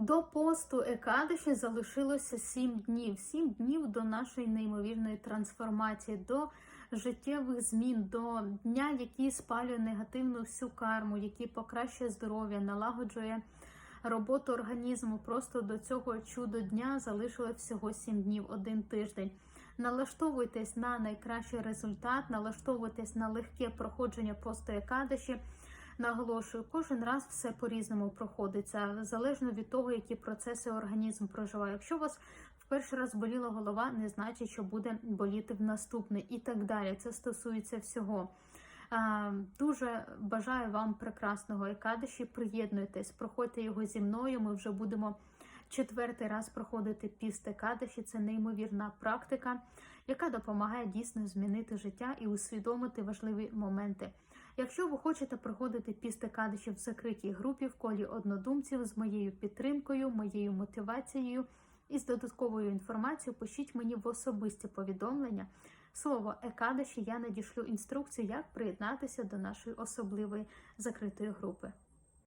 До посту Екадиші залишилося сім днів. Сім днів до нашої неймовірної трансформації, до життєвих змін, до дня, який спалює негативну всю карму, який покращує здоров'я, налагоджує роботу організму. Просто до цього чудо дня залишилось всього сім днів, один тиждень. Налаштовуйтесь на найкращий результат, налаштовуйтесь на легке проходження посту Екадиші. Наголошую, кожен раз все по-різному проходиться, залежно від того, які процеси організм проживає. Якщо у вас перший раз боліла голова, не значить, що буде боліти в наступний і так далі. Це стосується всього. Дуже бажаю вам прекрасного екадиші. Приєднуйтесь, проходьте його зі мною. Ми вже будемо четвертий раз проходити піст екадиші. Це неймовірна практика, яка допомагає дійсно змінити життя і усвідомити важливі моменти. Якщо ви хочете проходити піст екадиші в закритій групі в колі однодумців з моєю підтримкою, моєю мотивацією і з додатковою інформацією, пишіть мені в особисті повідомлення. Слово Екадиші я надішлю інструкцію, як приєднатися до нашої особливої закритої групи.